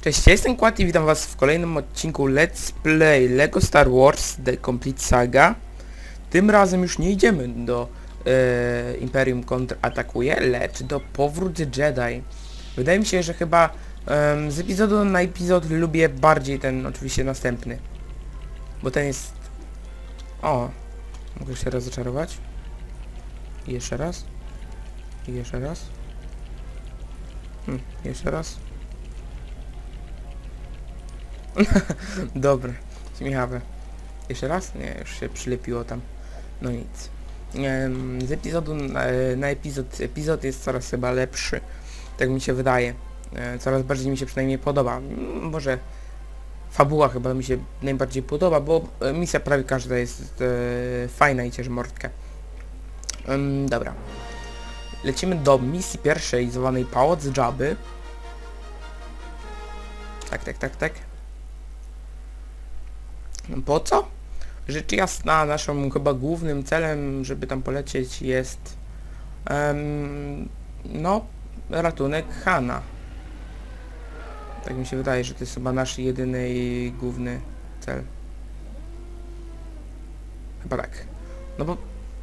Cześć, ja jestem Kład i witam was w kolejnym odcinku Let's Play LEGO Star Wars The Complete Saga. Tym razem już nie idziemy do e, Imperium kontratakuje, lecz do Powrót Jedi. Wydaje mi się, że chyba em, z epizodu na epizod lubię bardziej ten oczywiście następny. Bo ten jest... O! Mogę się rozczarować? I jeszcze raz. I jeszcze raz. Hmm, jeszcze raz. Dobre, śmiechawe. Jeszcze raz? Nie, już się przylepiło tam. No nic. Z epizodu na, epizod, epizod jest coraz chyba lepszy. Tak mi się wydaje. E, Coraz bardziej mi się przynajmniej podoba. M, Może fabuła chyba mi się najbardziej podoba, bo e, misja prawie każda jest e, fajna i cieszy mordkę. Dobra. Lecimy do misji pierwszej zwanej Pałac Jabby. Tak, tak, tak, tak. Po co? Rzecz jasna, naszym chyba głównym celem, żeby tam polecieć jest em, no, ratunek Hana. Tak mi się wydaje, że to jest chyba nasz jedyny i główny cel. Chyba tak. No bo,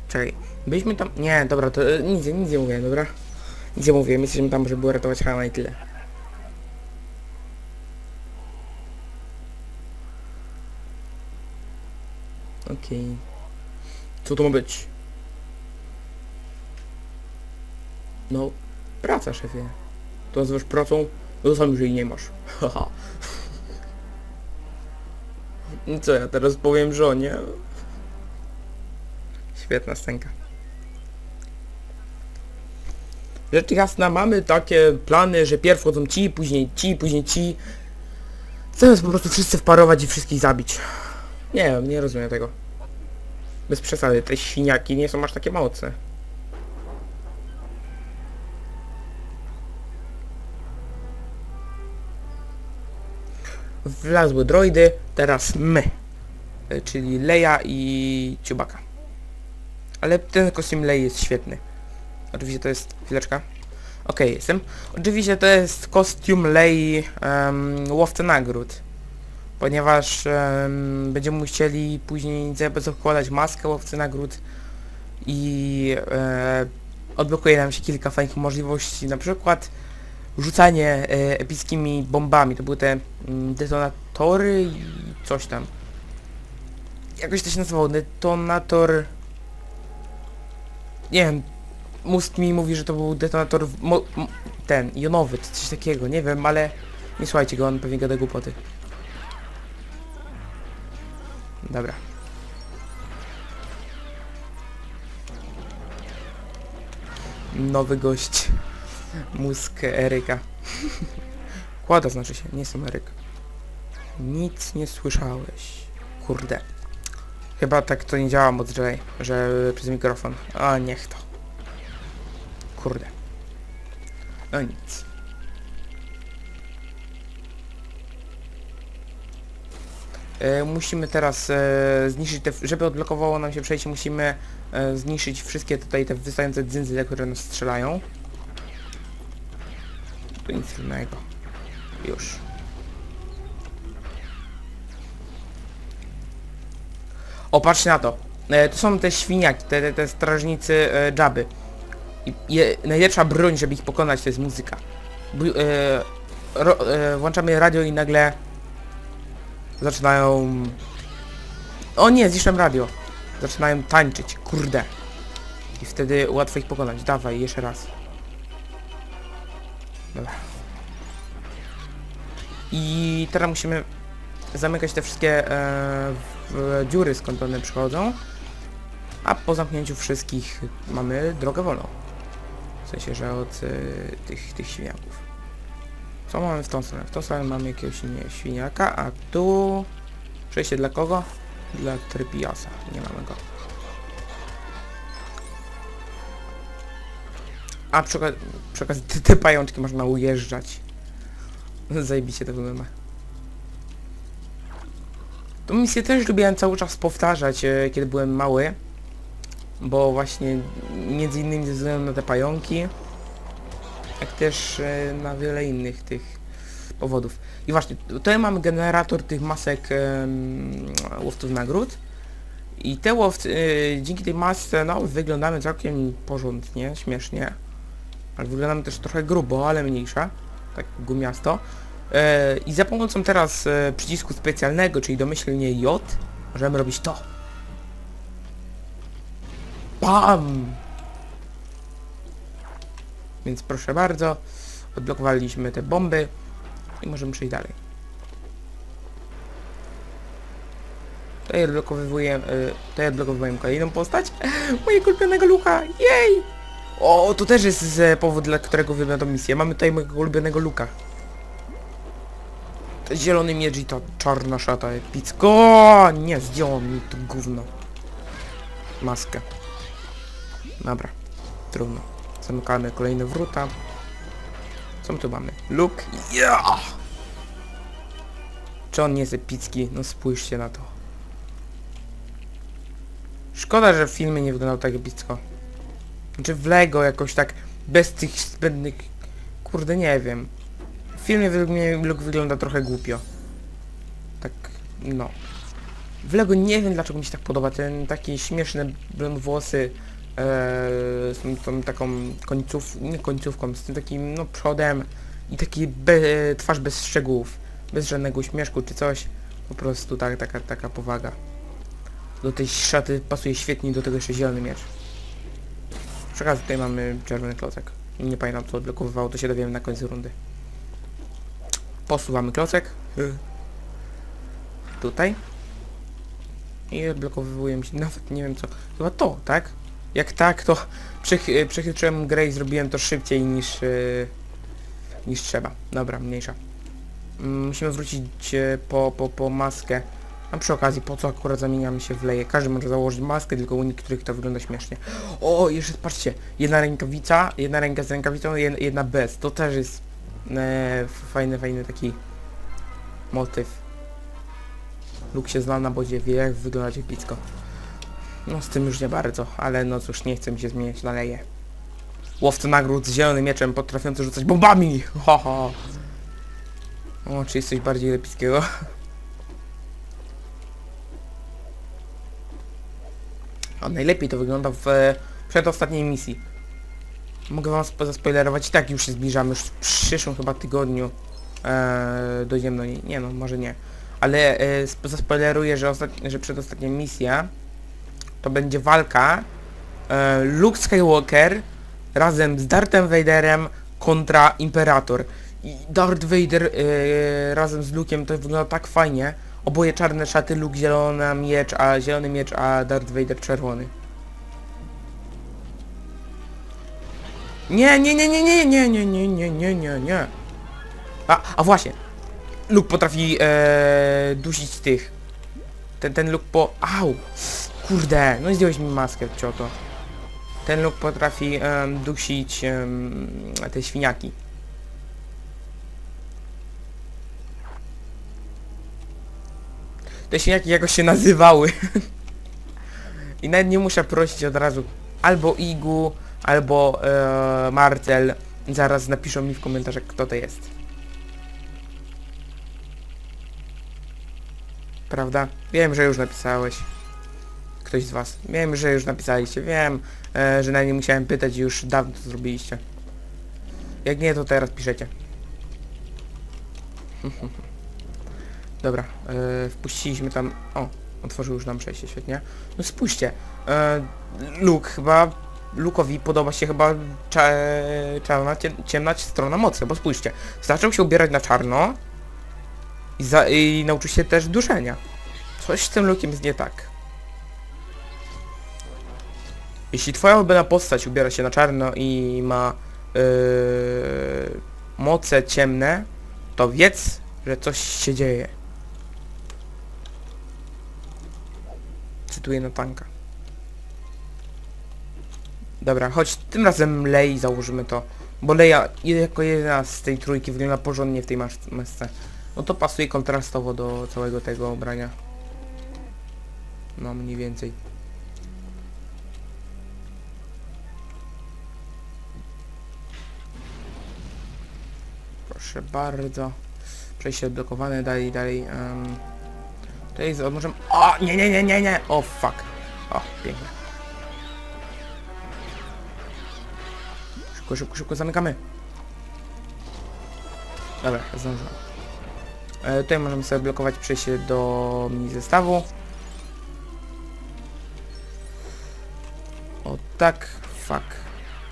czekaj, byliśmy tam, nie, dobra, to e, nic, nic nie mówię, dobra? Nic nie mówię, my jesteśmy tam, żeby uratować Hana i tyle. Okej. Co to ma być? No, praca, szefie. To nazywasz pracą? No to sam już jej nie masz. Haha. I co ja teraz powiem żonie? Świetna scenka. Rzecz jasna, mamy takie plany, że pierw chodzą ci, później ci, później ci. Zamiast po prostu wszyscy wparować i wszystkich zabić. Nie wiem, nie rozumiem tego. Bez przesady, te świniaki nie są aż takie mocne. Wlazły droidy, teraz my. E, Czyli Leia i Ciubaka. Ale ten kostium Lei jest świetny. Oczywiście to jest... chwileczka. Okej, jestem. Oczywiście to jest kostium Lei um, łowcy nagród ponieważ em, będziemy chcieli później zakładać maskę łowcy nagród i e, odblokuje nam się kilka fajnych możliwości, na przykład rzucanie e, epickimi bombami, to były te mm, detonatory i coś tam. Jakoś to się nazywało, detonator... Nie wiem, mózg mi mówi, że to był detonator ten, jonowy, czy coś takiego, nie wiem, ale nie słuchajcie go, on pewnie gada głupoty. Dobra. Nowy gość. Mózg Eryka. Kłada znaczy się, nie jestem Eryk. Nic nie słyszałeś. Kurde. Chyba tak to nie działa Jedi, że przez mikrofon. A niech to. Kurde. No nic. Musimy teraz e, zniszczyć te, żeby odblokowało nam się przejście, musimy e, zniszczyć wszystkie tutaj te wystające dzyndzyle, które nas strzelają. Tu nic innego. Już. O, patrzcie na to. E, to są te świniaki, te, te, te strażnicy e, Jabby. I je, najlepsza broń, żeby ich pokonać, to jest muzyka. Bu, e, ro, e, włączamy radio i nagle zaczynają... O nie, zniszczyłem radio. Zaczynają tańczyć, kurde. I wtedy łatwo ich pokonać. Dawaj, jeszcze raz. Dobra. I teraz musimy zamykać te wszystkie e, w, dziury, skąd one przychodzą. A po zamknięciu wszystkich mamy drogę wolną. W sensie, że od e, tych, tych świniaków. Co mamy w tą stronę? W tą stronę mamy jakiegoś nie, świniaka, a tu... Przejście dla kogo? Dla Trypiasa. Nie mamy go. A przy, przy okazji te, te pajączki można ujeżdżać. Zajebicie to wygląda. Tą misję też lubiłem cały czas powtarzać, e, kiedy byłem mały. Bo właśnie między innymi ze względu na te pająki, jak też e, na wiele innych tych powodów. I właśnie, tutaj mamy generator tych masek łowców nagród. I te łowcy, y, dzięki tej masce, no, wyglądamy całkiem porządnie, śmiesznie. Ale wyglądamy też trochę grubo, ale mniejsza. Tak gumiasto. E, I za pomocą teraz e, przycisku specjalnego, czyli domyślnie J, możemy robić to. Bam! Więc proszę bardzo, odblokowaliśmy te bomby i możemy przejść dalej. Tutaj odblokowuję, y, tutaj odblokowuję kolejną postać. Mojego ulubionego Luka! Jej! O, to też jest powód, dla którego wybrałem tą misję. Mamy tutaj mojego ulubionego Luka. Ten zielony miecz i ta czarna szata epicko! Nie, zdjęło mi to gówno. Maskę. Dobra, trudno. Zamykamy kolejne wróta. Co my tu mamy? Luke. Yeah! Czy on nie jest epicki? No spójrzcie na to. Szkoda, że w filmie nie wyglądał tak epicko. Czy w Lego jakoś tak bez tych zbędnych... Kurde, nie wiem. W filmie według mnie Luke wygląda trochę głupio. Tak, no. W Lego nie wiem dlaczego mi się tak podoba. Ten taki śmieszne blond włosy z tą, tą taką końców, nie końcówką, z tym takim no przodem i taki be, twarz bez szczegółów, bez żadnego uśmieszku czy coś. Po prostu tak, taka, taka powaga. Do tej szaty pasuje świetnie do tego jeszcze zielony miecz. Przy okazji tutaj mamy czerwony klocek. Nie pamiętam co odblokowywało, to się dowiemy na końcu rundy. Posuwamy klocek. Tutaj. I odblokowuję się, nawet nie wiem co. Chyba to, tak? Jak tak, to przech przechytrzyłem grę i zrobiłem to szybciej niż, yy, niż trzeba. Dobra, mniejsza. Mm, Musimy wrócić e, po, po, po maskę. A przy okazji, po co akurat zamieniamy się w leje? Każdy może założyć maskę, tylko u niektórych to wygląda śmiesznie. O, jeszcze patrzcie, jedna rękawica, jedna ręka z rękawicą, jedna, bez. To też jest e, fajny, fajny taki motyw. Luke się zna na bodzie, wie jak wyglądać epicko. No z tym już nie bardzo, ale no cóż, nie chcę mi się zmieniać na leje. Łowca nagród z zielonym mieczem potrafiący rzucać bombami! Ho, ho. O, czy jest coś bardziej epickiego? A najlepiej to wygląda w e, przedostatniej misji. Mogę wam spo- zaspoilerować, i tak już się zbliżamy, już w przyszłym chyba tygodniu e, dojdziemy do niej. Nie no, może nie. Ale e, sp- zaspoileruję, że, że przedostatnia misja to będzie walka e, Luke Skywalker razem z Darthem Vaderem kontra Imperator. I Darth Vader e, razem z Luke'em to wygląda tak fajnie. Oboje czarne szaty, Luke zielony miecz, a zielony miecz, a Darth Vader czerwony. Nie, nie, nie, nie, nie, nie, nie, nie, nie, nie, nie, nie. A, a właśnie. Luke potrafi e, dusić tych. Ten, ten Luke po... Au! Kurde, no zdjąłeś mi maskę, cioto. Ten Luke potrafi em, dusić em, te świniaki. Te świniaki jakoś się nazywały. I nawet nie muszę prosić od razu. Albo Igu, albo e, Marcel. Zaraz napiszą mi w komentarzach kto to jest. Prawda? Wiem, że już napisałeś. Ktoś z was. Wiem, że już napisaliście. Wiem, e, że nawet nie musiałem pytać już dawno to zrobiliście. Jak nie, to teraz piszecie. Dobra, e, wpuściliśmy tam... O, otworzył już nam przejście, świetnie. No spójrzcie, e, Luke chyba... Lukowi podoba się chyba cza, czarna, cie- ciemna strona mocy, bo spójrzcie, zaczął się ubierać na czarno i, za, i nauczył się też duszenia. Coś z tym Lukiem jest nie tak. Jeśli twoja ulubiona postać ubiera się na czarno i ma yy, moce ciemne, to wiedz, że coś się dzieje. Cytuję Natanka. Dobra, choć tym razem Lei założymy to. Bo Leia jako jedna z tej trójki wygląda porządnie w tej mas- masce. No to pasuje kontrastowo do całego tego ubrania. No mniej więcej. Proszę bardzo. Przejście odblokowane, dalej, dalej. Um, o, możemy... O, nie, nie, nie, nie, nie! O, fuck. O, pięknie. Szybko, szybko, szybko, zamykamy. Dobra, zdążyłem. E, tutaj możemy sobie blokować przejście do mini zestawu. O tak, fuck.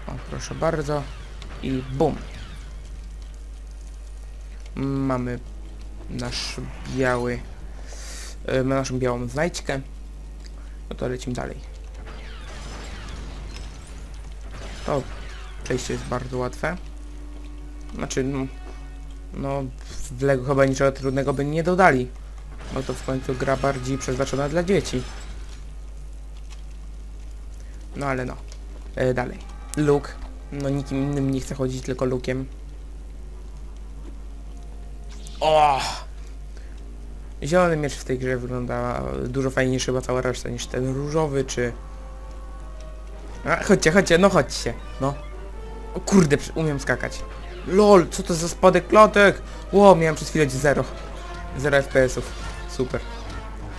O, proszę bardzo. I bum. Mamy nasz biały, mamy naszą białą znajdźkę. No to lecimy dalej. To przejście jest bardzo łatwe. Znaczy, no, no w Lego chyba niczego trudnego by nie dodali. Bo to w końcu gra bardziej przeznaczona dla dzieci. No ale no. E, dalej. Luke. No nikim innym nie chce chodzić, tylko Lukiem. O! Zielony miecz w tej grze wygląda dużo fajniejszy chyba cała reszta niż ten różowy, czy... A, chodźcie, chodźcie, no chodźcie, no. O kurde, umiem skakać. LOL, co to za spadek klatek? Ło, miałem przez chwilę 0. 0 FPS-ów. Super.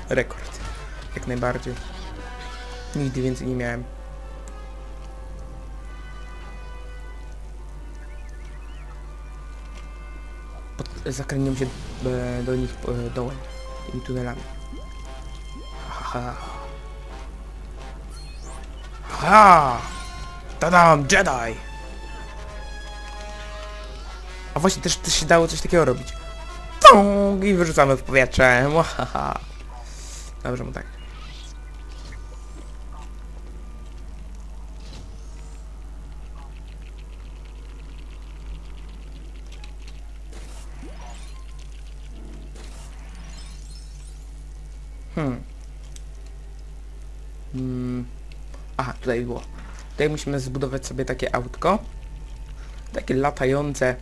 Rekord. Jak najbardziej. Nigdy więcej nie miałem. Pod, się e, do nich e, dołem. Tymi tunelami. Haha. Ha! Tadam! Jedi! A właśnie też, też się dało coś takiego robić. Pum! I wyrzucamy w powietrze. Mwahaha. Dobrze mu tak. Hmm. Hmm. Aha, tutaj było. Tutaj musimy zbudować sobie takie autko. Takie latające,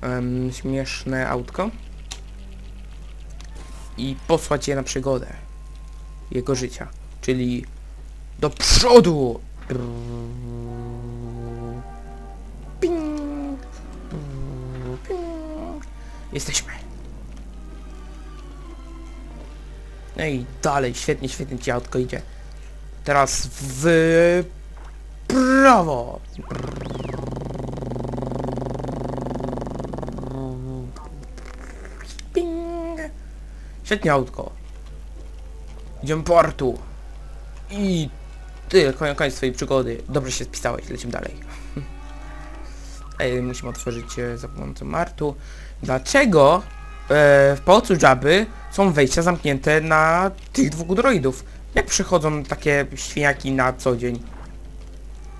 em, śmieszne autko. I posłać je na przygodę. Jego życia. Czyli do przodu! Ping. Ping. Jesteśmy. No i dalej, świetnie, świetnie ci autko idzie. Teraz w prawo. Ping. Świetnie autko. Idziemy po portu. I ty, koniec, koniec swojej przygody. Dobrze się spisałeś, lecimy dalej. Ej, musimy otworzyć e, za pomocą martu. Dlaczego w pałacu Jabby są wejścia zamknięte na tych dwóch droidów? Jak przychodzą takie świniaki na co dzień?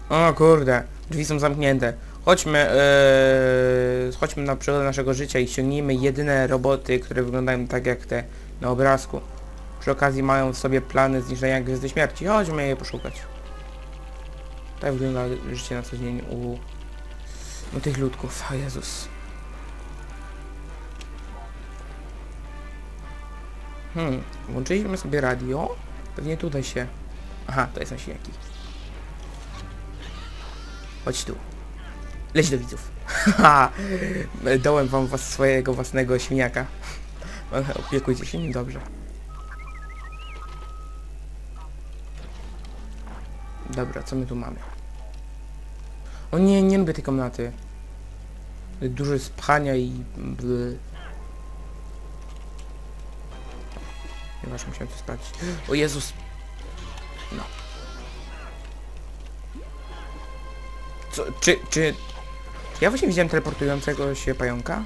O kurde, drzwi są zamknięte. Chodźmy, e, chodźmy na przygodę naszego życia i ściągnijmy jedyne roboty, które wyglądają tak jak te na obrazku. Przy okazji mają w sobie plany zniszczenia Gwiazdy Śmierci. Chodźmy je poszukać. Tak wygląda życie na co dzień u, u tych ludków. O Jezus. Hmm, włączyliśmy sobie radio. Pewnie tutaj się... Aha, to jest nasieniaki. Chodź tu. Leć do widzów. Haha, Dałem wam was swojego własnego świniaka. Opiekujcie się nim dobrze. Dobra, co my tu mamy? O nie, nie lubię tej komnaty. Dużo jest pchania i... Ponieważ musiałem to sprawdzić. O Jezus! No. Co, czy, czy... Ja właśnie widziałem teleportującego się pająka?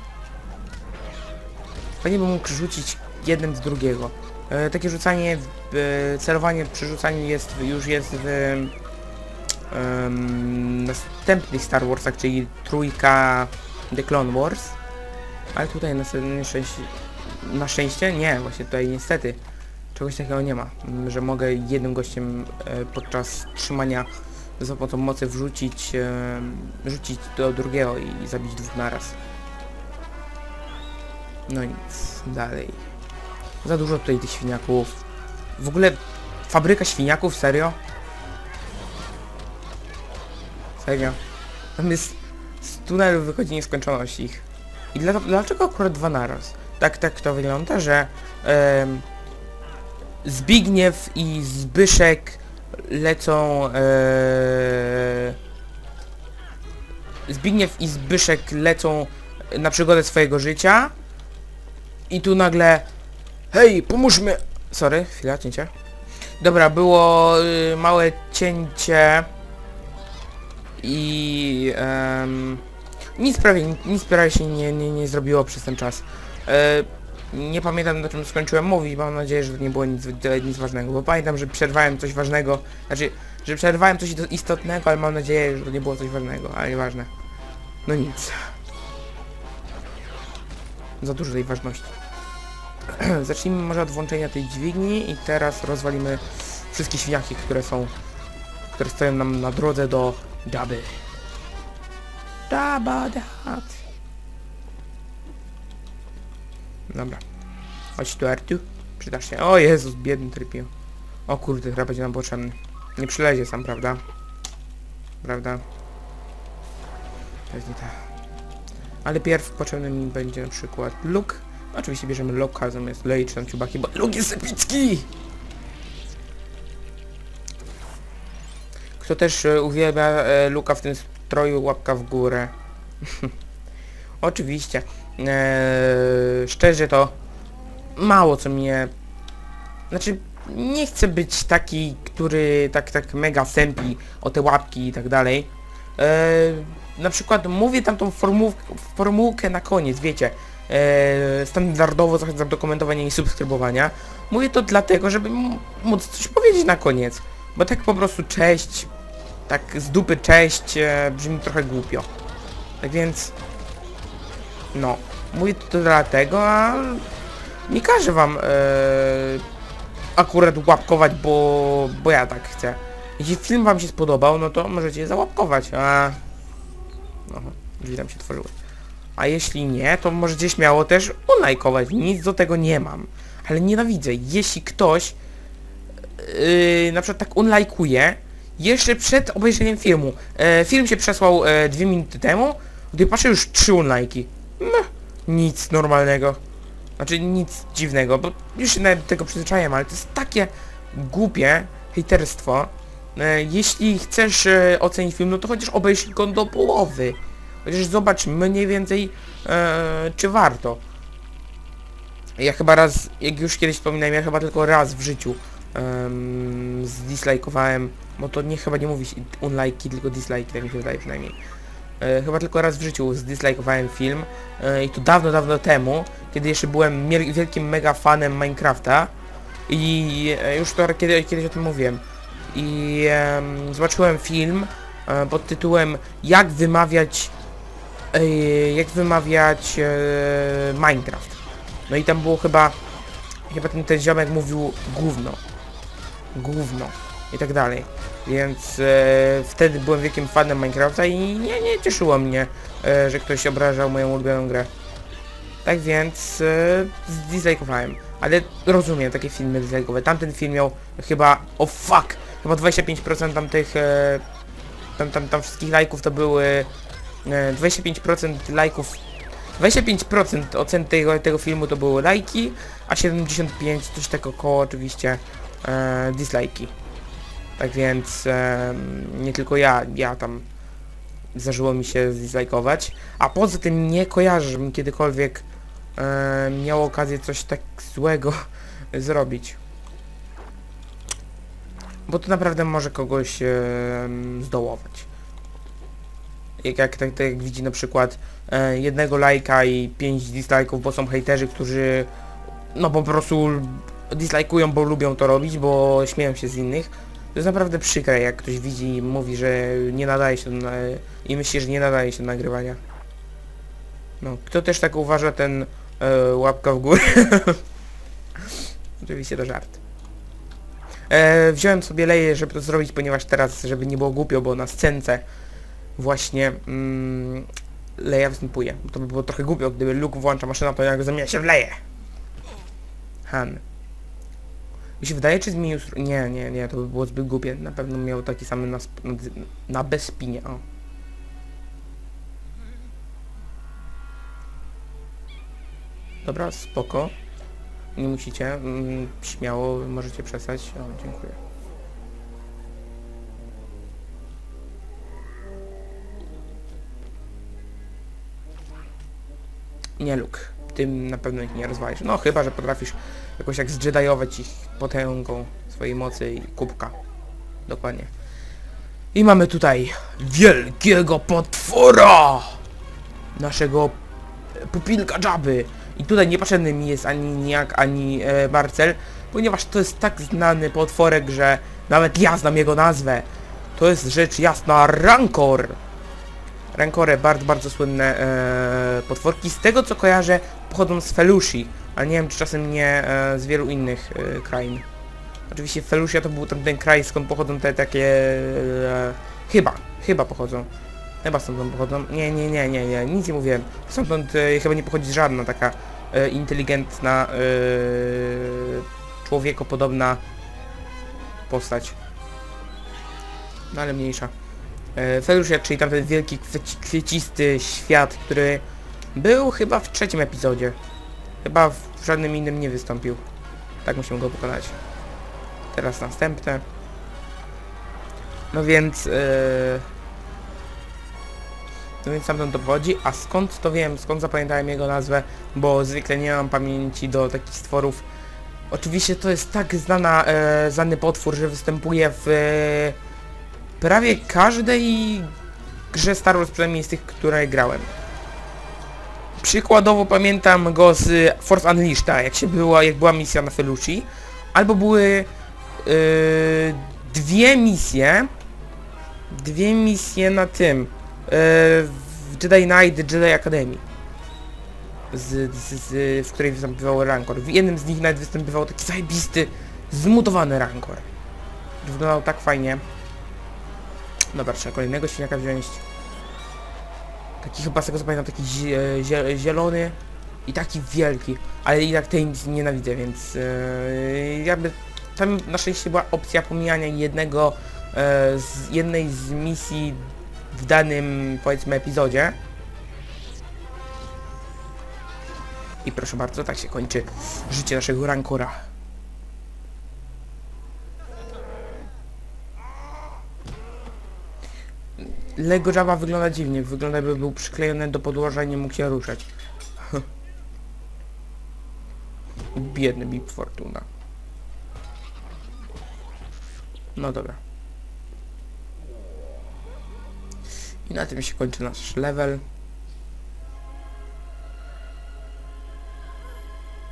Fajnie bym mógł rzucić jednym z drugiego. E, takie rzucanie, e, celowanie przy rzucaniu jest, już jest w em, następnych Star Warsach, czyli trójka The Clone Wars. Ale tutaj na szczęście, na szczęście nie, właśnie tutaj niestety czegoś takiego nie ma, że mogę jednym gościem e, podczas trzymania za pomocą mocy wrzucić, em, rzucić do drugiego i zabić dwóch naraz. No nic, dalej. Za dużo tutaj tych świniaków. W ogóle fabryka świniaków, serio? Serio? Tam jest z tunelu wychodzi nieskończoność ich. I dla, dlaczego akurat dwa naraz? tak, tak to wygląda, że em, Zbigniew i Zbyszek lecą... E, Zbigniew i Zbyszek lecą na przygodę swojego życia i tu nagle Hej, pomóżmy! Sorry, chwila, cięcie. Dobra, było y, małe cięcie i em, nic prawie, nic prawie się nie, nie, nie zrobiło przez ten czas. E, nie pamiętam na czym skończyłem mówić, mam nadzieję, że to nie było nic, nic ważnego, bo pamiętam, że przerwałem coś ważnego, znaczy, że przerwałem coś istotnego, ale mam nadzieję, że to nie było coś ważnego, ale nieważne. No nic. Za dużo tej ważności. Zacznijmy może od włączenia tej dźwigni i teraz rozwalimy wszystkie świniaki, które są, które stoją nam na drodze do Daby. Daba dat. Dobra. Chodź tu Artu. Przydasz się. O Jezus, biedny trypio. O kurde, chyba będzie nam potrzebny. Nie przylezie sam, prawda? Prawda? Pewnie tak. Ale pierw potrzebny mi będzie na przykład Luke. Oczywiście bierzemy Luke'a zamiast Lei czy tam Ciubaki, bo Luke jest epicki! Kto też e, uwielbia e, Luka w tym stroju, łapka w górę. Oczywiście. E, szczerze to mało co mnie... Znaczy, nie chcę być taki, który tak tak mega sępi o te łapki i tak dalej. E, na przykład mówię tam tą formułkę, formułkę na koniec, wiecie. E, standardowo zachęcam do komentowania i subskrybowania. Mówię to dlatego, żeby móc coś powiedzieć na koniec. Bo tak po prostu cześć, tak z dupy cześć e, brzmi trochę głupio. Tak więc, no, mówię to dlatego, a nie każę wam e, akurat łapkować, bo, bo ja tak chcę. Jeśli film wam się spodobał, no to możecie załapkować, a... No, drzwi tam się otworzyły. A jeśli nie, to możecie śmiało też unajkować, nic do tego nie mam. Ale nienawidzę, jeśli ktoś yy, na przykład tak unlajkuje jeszcze przed obejrzeniem filmu. E, film się przesłał e, dwie minuty temu, gdy patrzę już trzy unlajki. No, nic normalnego. Znaczy nic dziwnego, bo już się nawet tego przyzwyczaiłem, ale to jest takie głupie hejterstwo. E, jeśli chcesz e, ocenić film, no to chociaż obejrzyj go do połowy. Chociaż zobacz mniej więcej, e, czy warto. Ja chyba raz, jak już kiedyś wspominałem, ja chyba tylko raz w życiu um, zdislajkowałem, bo to nie chyba nie mówić unlike'i, tylko dislike'i, tak mi się wydaje przynajmniej. E, chyba tylko raz w życiu zdislajkowałem film e, i to dawno, dawno temu, kiedy jeszcze byłem wielkim mega fanem Minecrafta i e, już to kiedy, kiedyś o tym mówiłem. I em, zobaczyłem film pod tytułem Jak wymawiać jak wymawiać Minecraft. No i tam było chyba chyba ten, ten ziomek mówił gówno. Gówno. I tak dalej. Więc e, wtedy byłem wielkim fanem Minecrafta i nie, nie cieszyło mnie, e, że ktoś obrażał moją ulubioną grę. Tak więc e, zdislajkowałem. Ale rozumiem takie filmy dislajkowe. Tamten film miał chyba... O fuck! Chyba 25% tam tych... E, tam, tam, tam wszystkich lajków to były... E, 25% lajków 25% ocen tego, tego filmu to były lajki, a 75 coś tak około oczywiście e, dislajki. Tak więc e, nie tylko ja, ja tam zdarzyło mi się zdislajkować, a poza tym nie kojarzę, żebym kiedykolwiek e, miał okazję coś tak złego zrobić. Bo to naprawdę może kogoś e, zdołować. Jak, jak, tak, tak jak widzi na przykład e, jednego lajka i pięć dislajków, bo są hejterzy, którzy no po prostu dislajkują, bo lubią to robić, bo śmieją się z innych. To jest naprawdę przykre, jak ktoś widzi i mówi, że nie nadaje się do na, i myśli, że nie nadaje się do nagrywania. No, kto też tak uważa, ten e, łapka w górę. Oczywiście to żart. E, wziąłem sobie leję, żeby to zrobić, ponieważ teraz, żeby nie było głupio, bo na scence właśnie mm, Leja występuje. To by było trochę głupio, gdyby Luke włącza maszynę, to jak zamienia się w Leję. Han. Mi się wydaje, czy zmienił strój? Nie, nie, nie, to by było zbyt głupie. Na pewno miał taki sam na, sp- na, bezpinie, o. Dobra, spoko. Nie musicie. Mm, śmiało możecie przestać. O, dziękuję. Nie Luke. Tym na pewno ich nie rozwalisz. No chyba, że potrafisz jakoś jak zjedzajować ich potęgą swojej mocy i kubka. Dokładnie. I mamy tutaj wielkiego potwora! Naszego pupilka Jabby. I tutaj niepotrzebny mi jest ani Niak, ani e, Marcel, ponieważ to jest tak znany potworek, że nawet ja znam jego nazwę. To jest rzecz jasna Rancor. Rancore, bardzo, bardzo słynne e, potworki. Z tego co kojarzę, pochodzą z Felushi, ale nie wiem czy czasem nie e, z wielu innych e, krain. Oczywiście Felusia to był tamten kraj, skąd pochodzą te takie... E, chyba, chyba pochodzą. Chyba stamtąd pochodzą. Nie, nie, nie, nie, nie, nic nie mówiłem. Stamtąd e, chyba nie pochodzi żadna taka e, inteligentna, e, człowiekopodobna postać. No ale mniejsza. E, Felusia, czyli tamten wielki, kwieci, kwiecisty świat, który był chyba w trzecim epizodzie. Chyba w żadnym innym nie wystąpił. Tak musimy go pokonać. Teraz następne. No więc... Yy... No więc tamten to pochodzi, a skąd to wiem, skąd zapamiętałem jego nazwę, bo zwykle nie mam pamięci do takich stworów. Oczywiście to jest tak znana, e, znany potwór, że występuje w e, prawie każdej grze Star Wars, przynajmniej z tych, które grałem. Przykładowo pamiętam go z Force Unleashed, tak, jak się była, jak była misja na Feluci, albo były e, dwie misje, dwie misje na tym, w Jedi Knight Jedi Academy. Z, z, z, w której występował Rancor. W jednym z nich nawet występował taki zajebisty, zmutowany Rancor. Wyglądał tak fajnie. Dobra, trzeba kolejnego świniaka wziąć. Taki chyba z tego co pamiętam, taki zie, zie, zielony i taki wielki. Ale tak tej nienawidzę, więc yy, jakby tam na szczęście była opcja pomijania jednego e, z jednej z misji w danym powiedzmy epizodzie. I proszę bardzo, tak się kończy życie naszego rankora. Lego Java wygląda dziwnie, wygląda jakby był przyklejony do podłoża i nie mógł się ruszać. Biedny Big Fortuna. No dobra. I na tym się kończy nasz level.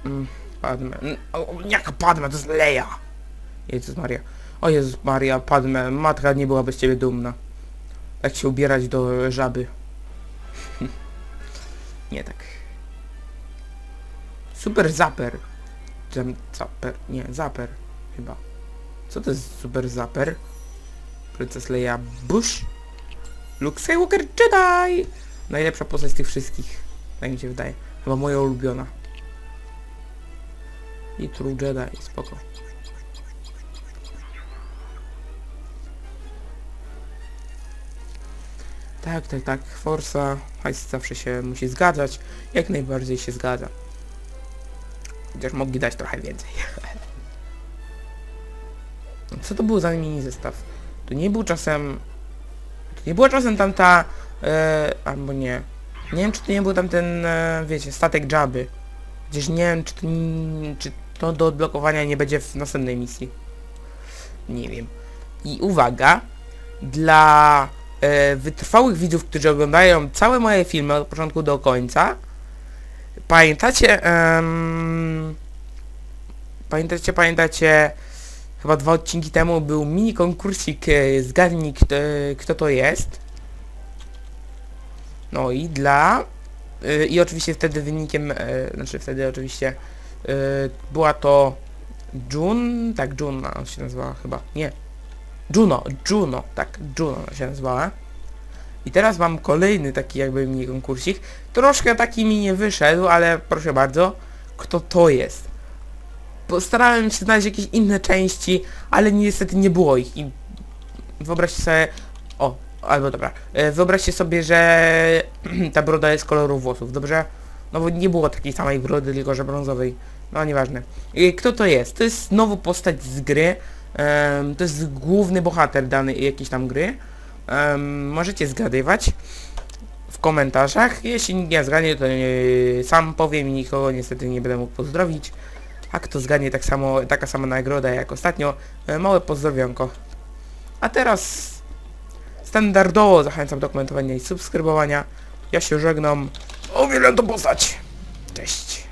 Mm, Padme. Mm, O, jaka Padme? To jest Leia! Jezus Maria. O Jezus Maria, Padme. Matka nie byłaby z ciebie dumna. Tak się ubierać do żaby. nie tak. Super Zapper. Zapper. Nie, Zapper. Chyba. Co to jest Super Zapper? Princess Leia Bush? Luke Skywalker Jedi! Najlepsza postać z tych wszystkich. Tak mi się wydaje. Chyba moja ulubiona. I True Jedi, spoko. Tak, tak, tak. Forsa, hajs zawsze się musi zgadzać. Jak najbardziej się zgadza. Chociaż mogli dać trochę więcej. Co to był za mini zestaw? To nie był czasem... To nie była czasem tamta... E, albo nie. Nie wiem, czy to nie był tamten, e, wiecie, statek Jabby. Gdzieś nie wiem, czy to, czy to do odblokowania nie będzie w następnej misji. Nie wiem. I uwaga, dla e, wytrwałych widzów, którzy oglądają całe moje filmy od początku do końca, pamiętacie, em, pamiętacie, pamiętacie, chyba dwa odcinki temu był mini konkursik e, zgadnij kto, kto to jest. No i dla y, i oczywiście wtedy wynikiem, e, znaczy wtedy oczywiście e, była to June, tak June ona się nazywała chyba, nie, Juno, Juno, tak, Juno się nazywała. I teraz mam kolejny taki jakby mini konkursik. Troszkę taki mi nie wyszedł, ale proszę bardzo, kto to jest? Postarałem się znaleźć jakieś inne części, ale niestety nie było ich i wyobraźcie sobie, o, albo dobra, e, wyobraźcie sobie, że ta broda jest koloru włosów, dobrze? No bo nie było takiej samej brody, tylko że brązowej. No nieważne. I kto to jest? To jest znowu postać z gry. Em, to jest główny bohater danej jakiejś tam gry. Em, możecie zgadywać w komentarzach. Jeśli nikt nie zgadnie, to nie, sam powiem i nikogo niestety nie będę mógł pozdrowić. A kto zgadnie tak samo, taka sama nagroda jak ostatnio, e, małe pozdrowionko. A teraz standardowo zachęcam do komentowania i subskrybowania. Ja się żegnam. Uwielbiam tą postać. Cześć.